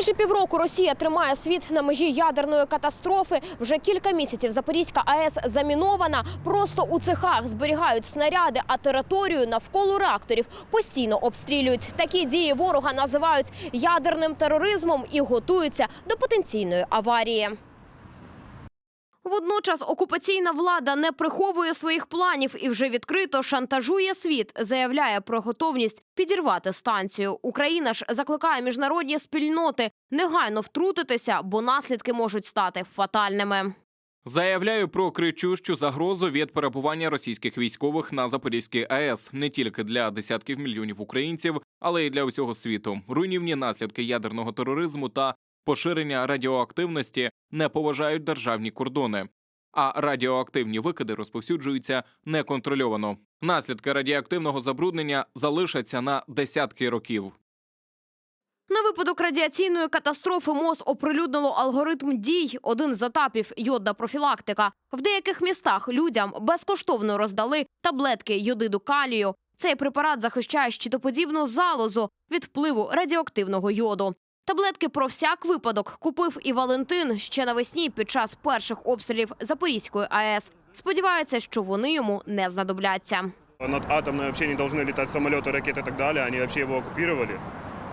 Майже півроку Росія тримає світ на межі ядерної катастрофи. Вже кілька місяців Запорізька АЕС замінована. Просто у цехах зберігають снаряди, а територію навколо реакторів постійно обстрілюють. Такі дії ворога називають ядерним тероризмом і готуються до потенційної аварії. Водночас окупаційна влада не приховує своїх планів і вже відкрито шантажує світ, заявляє про готовність підірвати станцію. Україна ж закликає міжнародні спільноти негайно втрутитися, бо наслідки можуть стати фатальними. Заявляю про кричущу загрозу від перебування російських військових на Запорізькій АЕС не тільки для десятків мільйонів українців, але й для усього світу. Руйнівні наслідки ядерного тероризму та поширення радіоактивності не поважають державні кордони. А радіоактивні викиди розповсюджуються неконтрольовано. Наслідки радіоактивного забруднення залишаться на десятки років. На випадок радіаційної катастрофи МОЗ оприлюднило алгоритм дій. Один з етапів йодна профілактика. В деяких містах людям безкоштовно роздали таблетки йодиду калію. Цей препарат захищає щитоподібну залозу від впливу радіоактивного йоду. Таблетки про всяк випадок купив і Валентин ще навесні під час перших обстрілів Запорізької АЕС. Сподівається, що вони йому не знадобляться. Над атомной вообще не должны летать самолеты, ракеты и так далее. Они вообще его оккупировали.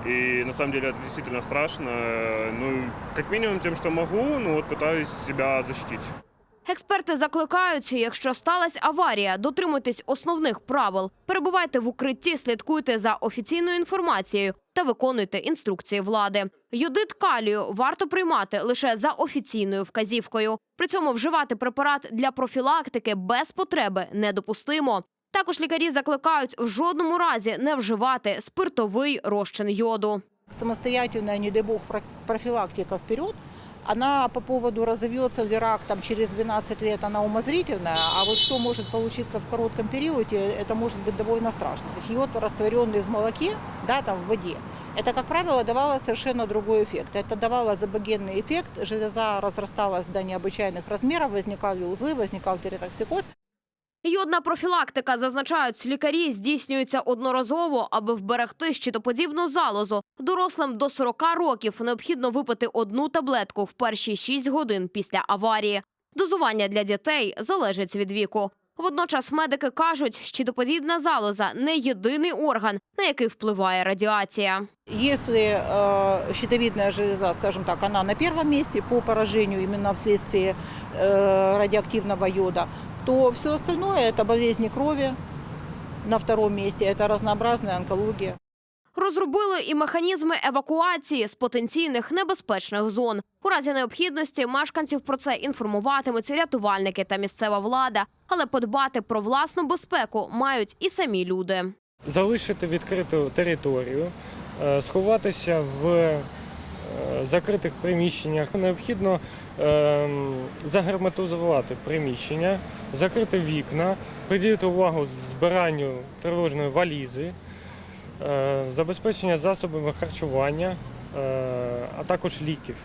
И на самом деле это действительно страшно. Ну, как минимум тем, что могу, ну вот пытаюсь себя защитить. Експерти закликають, якщо сталася аварія, дотримуйтесь основних правил. Перебувайте в укритті, слідкуйте за офіційною інформацією та виконуйте інструкції влади. Йодит калію варто приймати лише за офіційною вказівкою. При цьому вживати препарат для профілактики без потреби недопустимо. Також лікарі закликають в жодному разі не вживати спиртовий розчин йоду. самостоятельная, не дай бог, про- профилактика вперед, она по поводу разовьется ли рак там, через 12 лет, она умозрительная, а вот что может получиться в коротком периоде, это может быть довольно страшно. Йод, растворенный в молоке, да, там в воде, это, как правило, давало совершенно другой эффект. Это давало забогенный эффект, железа разрасталась до необычайных размеров, возникали узлы, возникал теретоксикоз. Йодна профілактика, зазначають лікарі, здійснюється одноразово, аби вберегти щитоподібну залозу. Дорослим до 40 років необхідно випити одну таблетку в перші 6 годин після аварії. Дозування для дітей залежить від віку. Водночас медики кажуть, щитоподібна залоза не єдиний орган, на який впливає радіація. Если э, железа, скажем так, она на первом месте по поражению именно вследствие э, радиоактивного йода, то все остальное это болезни крови. На втором месте это разнообразная онкология. Розробили і механізми евакуації з потенційних небезпечних зон. У разі необхідності мешканців про це інформуватимуть рятувальники та місцева влада, але подбати про власну безпеку мають і самі люди. залишити відкриту територію, е, сховатися в закритих приміщеннях. Необхідно ем, загерметизувати приміщення, закрити вікна, приділити увагу збиранню тривожної валізи, е, забезпечення засобами харчування, е, а також ліків.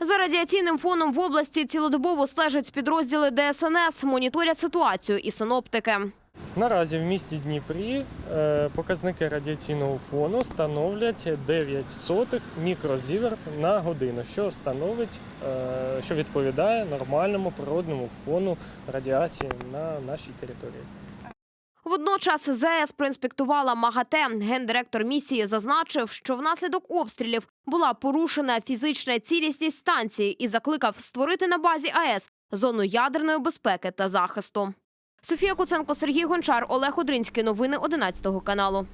За радіаційним фоном в області цілодобово стежать підрозділи ДСНС, моніторять ситуацію і синоптики. Наразі в місті Дніпрі е, показники радіаційного фону становлять 9 сотих мікрозіверт на годину, що становить, е, що відповідає нормальному природному фону радіації на нашій території. Водночас ЗС проінспектувала МАГАТЕ. Гендиректор місії зазначив, що внаслідок обстрілів була порушена фізична цілісність станції і закликав створити на базі АЕС зону ядерної безпеки та захисту. Софія Куценко, Сергій Гончар, Олег Одринський. Новини 11 каналу.